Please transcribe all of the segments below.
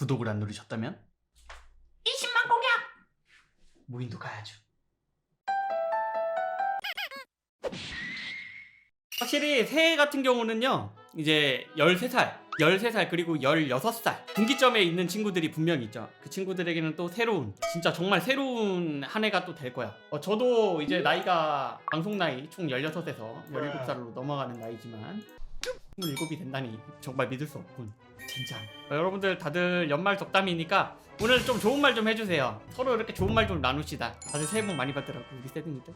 구독을 안 누르셨다면 20만 공약! 무인도 가야죠. 확실히 새해 같은 경우는요. 이제 13살, 13살 그리고 16살 분기점에 있는 친구들이 분명히 있죠. 그 친구들에게는 또 새로운 진짜 정말 새로운 한 해가 또 될 거야. 어, 저도 이제 나이가 방송 나이 총 16에서 17살로 넘어가는 나이지만 27이 된다니 정말 믿을 수 없군. 진짜. 어, 여러분들 다들 연말 덕담이니까 오늘 좀 좋은 말 좀 해주세요. 서로 이렇게 좋은 말 좀 나눕시다. 다들 새해 복 많이 받으라고 우리 세딩이들.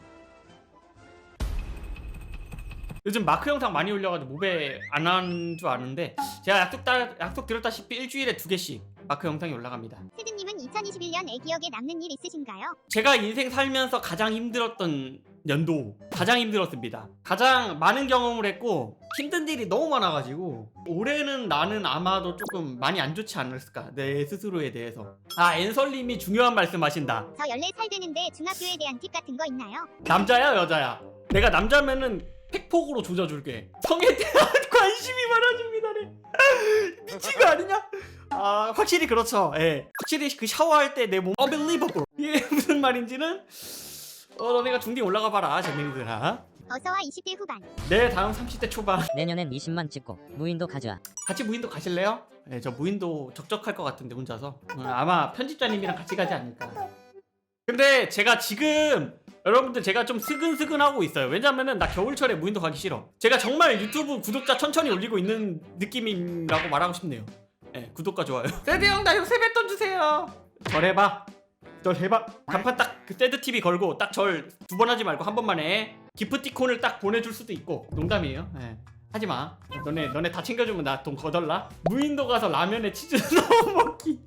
요즘 마크 영상 많이 올려가지고 모베 안한줄 아는데 제가 약속 따, 약속 드렸다시피 일주일에 두 개씩 마크 영상이 올라갑니다. 세드님은 2021년에 기억에 남는 일 있으신가요? 제가 인생 살면서 가장 힘들었던 연도 가장 힘들었습니다. 가장 많은 경험을 했고 힘든 일이 너무 많아가지고 올해는 나는 아마도 조금 많이 안 좋지 않았을까 내 스스로에 대해서 아 앤설님이 중요한 말씀하신다. 저 14살 되는데 중학교에 대한 팁 같은 거 있나요? 남자야 여자야? 내가 남자면은 팩폭으로 조져줄게. 성에 대한 관심이 많아집니다 네. 미친 거 아니냐? 아 확실히 그렇죠. 예. 확실히 그 샤워할 때 내 몸 unbelievable. 이게 무슨 말인지는 어 너네가 중딩 올라가 봐라 재민이들아. 어서와 20대 후반. 내 다음 30대 초반 내년엔 20만 찍고 무인도 가져와. 같이 무인도 가실래요? 예, 저 무인도 적적할 것 같은데 혼자서 어, 아마 편집자님이랑 같이 가지 않을까. 근데 제가 지금 여러분들 제가 좀 스근스근하고 있어요. 왜냐면은 나 겨울철에 무인도 가기 싫어. 제가 정말 유튜브 구독자 천천히 올리고 있는 느낌이라고 말하고 싶네요. 예, 구독과 좋아요. 세드 형, 나 이거 세뱃돈 주세요. 절해봐. 절해봐. 간판 딱 그 세드 TV 걸고 딱 절 두 번 하지 말고 한 번만 해. 기프티콘을 딱 보내줄 수도 있고 농담이에요. 예. 하지 마. 너네 너네 다 챙겨주면 나 돈 거덜라. 무인도 가서 라면에 치즈 넣어 먹기.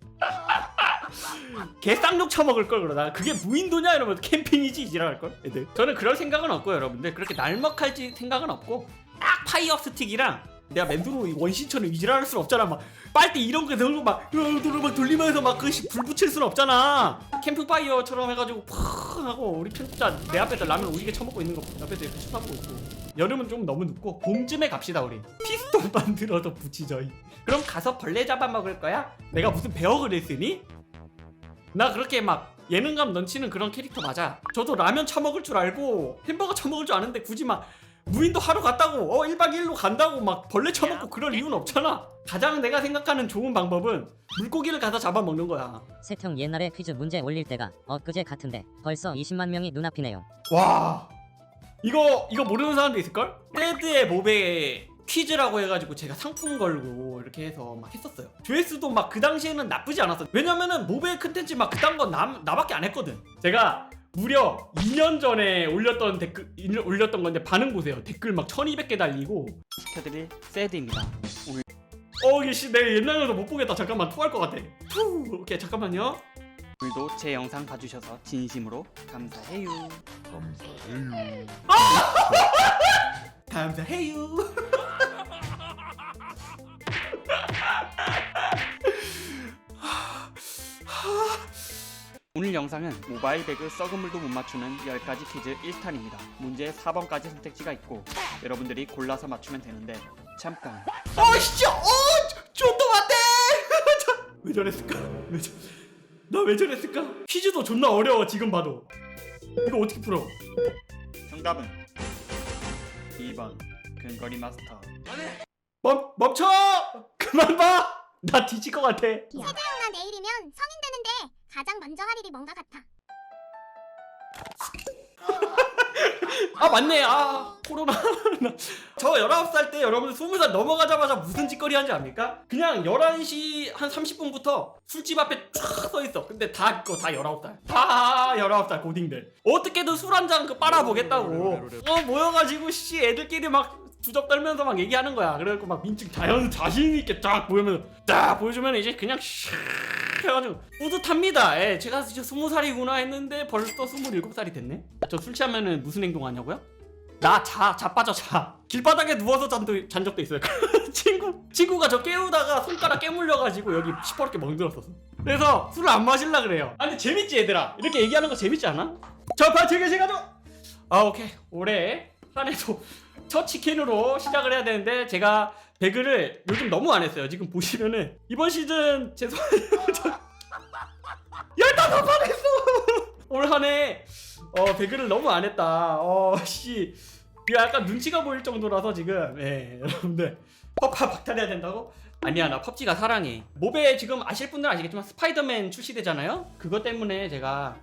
개쌍욕 처먹을 걸 그러다 그게 무인도냐 이러면 캠핑이지 이지랄 걸 애들 저는 그럴 생각은 없고 여러분들 그렇게 날먹할지 생각은 없고 딱 파이어 스틱이랑 내가 맨두로 원신처럼 이지랄할 순 없잖아 막 빨대 이런 거 넣고 막 으르르 막 돌리면서 막그불 붙일 순 없잖아 캠프파이어처럼 해가지고 팍 하고 우리 편집자 내 앞에서 라면 오지게 처먹고 있는 거 옆에서 이렇게 쳐다보고 있고 여름은 좀 너무 늦고 봄쯤에 갑시다 우리 피스톤 만들어서 붙이자 이. 그럼 가서 벌레 잡아먹을 거야? 내가 무슨 배역을 했으니? 나 그렇게 막 예능감 넘치는 그런 캐릭터 맞아. 저도 라면 처먹을 줄 알고 햄버거 처먹을 줄 아는데 굳이 막 무인도 하러 갔다고 어 1박 2일로 간다고 막 벌레 처먹고 그럴 이유는 없잖아. 가장 내가 생각하는 좋은 방법은 물고기를 가서 잡아먹는 거야. 세형 옛날에 퀴즈 문제 올릴 때가 엊그제 같은데 벌써 20만 명이 눈앞이네요. 와 이거 이거 모르는 사람도 있을걸? 테드의 모베 퀴즈라고 해가지고 제가 상품 걸고 이렇게 해서 막 했었어요 조회수도 막 그 당시에는 나쁘지 않았어 왜냐면은 모베 컨텐츠 막 그딴 건 나, 나밖에 안 했거든 제가 무려 2년 전에 올렸던 댓글 일- 올렸던 건데 반응 보세요. 댓글 막 1200개 달리고. 시켜드릴 새드입니다. 오늘 어 이게 씨, 내 옛날에도 못 보겠다. 잠깐만 토할 것 같아. 푸! 오케이 잠깐만요. 오늘도 제 영상 봐주셔서 진심으로 감사해요. 감사해요. 오늘 영상은 모바일 배그 썩은 물도 못 맞추는 10가지 퀴즈 1탄입니다. 문제 4번까지 선택지가 있고 여러분들이 골라서 맞추면 되는데 잠깐 어 진짜 어 존나 맞대! 왜 저랬을까? 왜 저... 나왜 저랬을까? 퀴즈도 존나 어려워 지금 봐도. 이거 어떻게 풀어? 정답은 2번 근거리 마스터. 멈, 멈춰! 그만 봐! 나 뒤질 것 같아. 세대형나 내일이면 성인 되는데 가장 먼저 할 일이 뭔가 같아. 아 맞네. 아 코로나. 저 19살 때 여러분들 20살 넘어가자마자 무슨 짓거리 하는지 압니까? 그냥 11시 한 30분부터 술집 앞에 쫙 서있어. 근데 다 그거 다 19살. 다 19살 고딩들. 어떻게든 술 한 잔 그 빨아보겠다고. 어 모여가지고 씨 애들끼리 막 주접 떨면서 막 얘기하는 거야. 그래갖고 막 민증 자연 자신 있게 쫙 보여면 딱 보여주면 이제 그냥 샥 해가지고 뿌듯합니다 예, 제가 진짜 20살이구나 했는데 벌써 27살이 됐네 저 술 취하면은 무슨 행동하냐고요? 나 자, 자빠져 자. 길바닥에 누워서 잔, 도, 잔 적도 있어요. 친구, 친구가 저 깨우다가 손가락 깨물려가지고 여기 시퍼렇게 멍들었었어. 그래서 술을 안 마실라 그래요. 아, 근데 재밌지, 얘들아? 이렇게 얘기하는 거 재밌지 않아? 저 파티 계시가도! 아, 오케이. 올해 한 해도 첫 치킨으로 시작을 해야 되는데 제가 배그를 요즘 너무 안 했어요. 지금 보시면은 이번 시즌 죄송해요. 저- 15판 했어. 올 한해 어, 배그를 너무 안 했다. 어, 씨. 약간 눈치가 보일 정도라서 지금 예, 여러분들 퍼파 박탈해야 된다고? 아니야 나 펍지가 사랑해 몹에 지금 아실 분들 은 아시겠지만 스파이더맨 출시되잖아요 그것 때문에 제가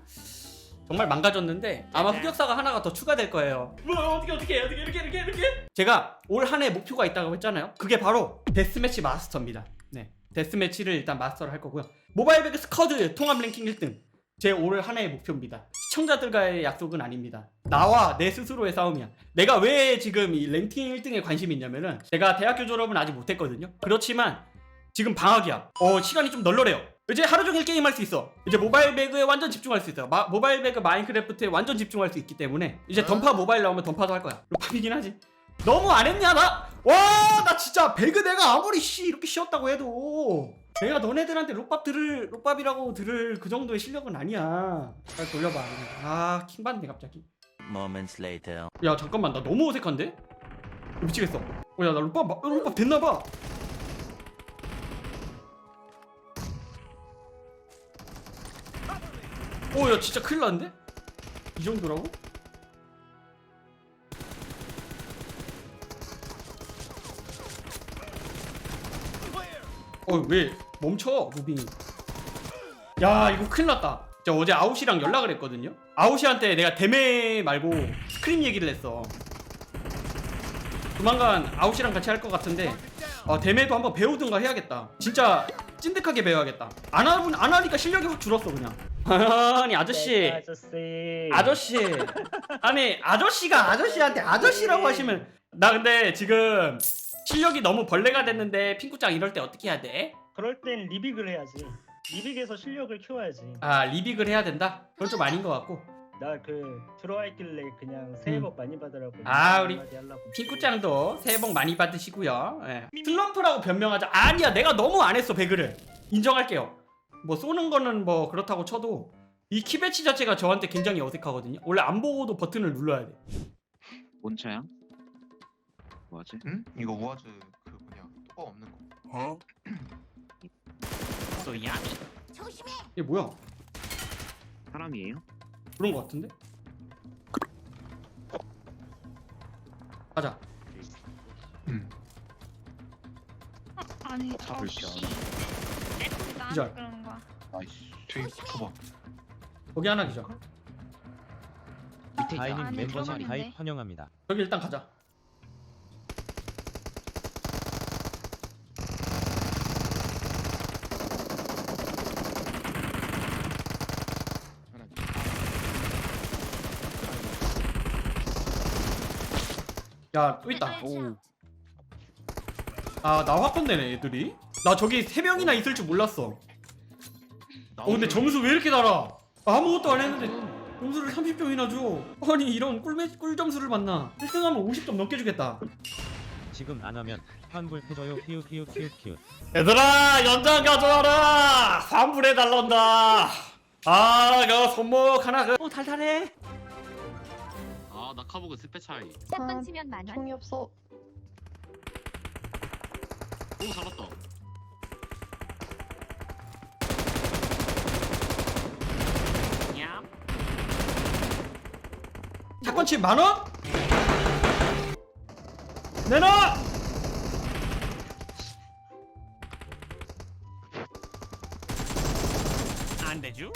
정말 망가졌는데 아마 흑역사가 하나가 더 추가될 거예요. 뭐 어떻게 어떻게 어떻게 이렇게 이렇게 이렇게? 제가 올 한 해 목표가 있다고 했잖아요. 그게 바로 데스매치 마스터입니다. 네 데스매치를 일단 마스터를 할 거고요. 모바일 배그 스쿼드 통합 랭킹 1등. 제 올 한 해의 목표입니다. 시청자들과의 약속은 아닙니다. 나와 내 스스로의 싸움이야. 내가 왜 지금 이 랭킹 1등에 관심이 있냐면은 제가 대학교 졸업은 아직 못했거든요. 그렇지만 지금 방학이야. 어 시간이 좀 널널해요 이제 하루 종일 게임할 수 있어. 이제 모바일 배그에 완전 집중할 수 있어요 마- 모바일 배그 마인크래프트에 완전 집중할 수 있기 때문에 이제 던파 모바일 나오면 던파도 할 거야. 루팝이긴 하지. 너무 안 했냐 나? 와 나 진짜 배그 내가 아무리 씨 이렇게 쉬었다고 해도 내가 너네들한테 록밥 들을 록밥이라고 들을 그 정도의 실력은 아니야. 잘 돌려봐 아 킹 받네 갑자기. Moments later. 야 잠깐만 나 너무 어색한데? 미치겠어. 어 야 나 록밥 마- 록밥 됐나 봐 어야 진짜 큰일 났는데? 이 정도라고? 어왜 멈춰 무빙이? 야 이거 큰일 났다. 저 어제 아웃이랑 연락을 했거든요? 아웃이한테 내가 대매 말고 스크림 얘기를 했어. 조만간 아웃이랑 같이 할 것 같은데 어, 대매도 한번 배우든가 해야겠다. 진짜 찐득하게 배워야겠다 안, 하, 안 하니까 실력이 확 줄었어 그냥 아니 아저씨 네, 아저씨. 아저씨 아니 아저씨가 아저씨한테 아저씨라고 하시면 나 근데 지금 실력이 너무 벌레가 됐는데 핑크짱 이럴 때 어떻게 해야 돼? 그럴 땐 리빅을 해야지. 리빅에서 실력을 키워야지. 아 리빅을 해야 된다? 그건 좀 아닌 것 같고 나 그 들어와 있길래 그냥 새해 음. 복 많이 받으라고. 아, 우리 한마디 하려고. 핑크짱도 새해 복 많이 받으시고요 예. 슬럼프라고 변명하자 아니야 내가 너무 안 했어 배그를 인정할게요 뭐 쏘는 거는 뭐 그렇다고 쳐도 이 키배치 자체가 저한테 굉장히 어색하거든요 원래 안 보고도 버튼을 눌러야 돼뭔 차야? 뭐하지? 응? 이거 우아즈 그 뭐냐 뚜껑 없는 거 조심해. 이게 뭐야 사람이에요? 그런 거 같은데? 가자 응 아니 잡을 씨. 줄 나한테 기절. 그러는 거야. 나이스 저기 붙어봐 거기 하나 밑에 아니, 다이님 멤버십 들어갔는데. 가입 환영합니다. 저기 일단 가자 야 또 있다. 오. 아나 화건되네 애들이. 나 저기 세 명이나 있을 줄 몰랐어. 어 근데 점수 왜 이렇게 달아? 아무것도 안 했는데 점수를 30점이나 줘. 아니 이런 꿀매, 꿀 점수를 받나. 1등하면 50점 넘게 주겠다. 지금 안 하면 환불 해줘요. 키우 키우 키우 키우. 얘들아 연장 가져와라. 환불해 달란다. 아 그 손목 하나 그 어, 달달해. 아나 카보그 스페 차이 샷건 치면 만 원. 총이 없어. 오 잡았다 사건 치 만 원? 내놔! 안 되죠?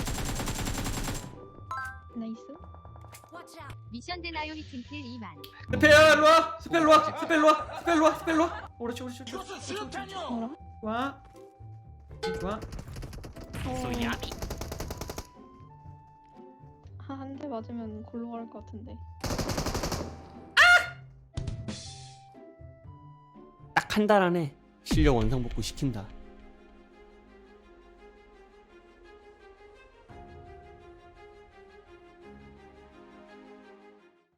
나이스. 미션 되나요 히팅킬 2만. 스페야 일로와. 스페 일로와. 스페 일로와. 스페 일로와. 스페 일로와. 옳지 옳지 뭐라? 와. 좋아 어, 한대 맞으면 골로 갈 것 같은데. 딱 한 달 안에 실력 원상복구 시킨다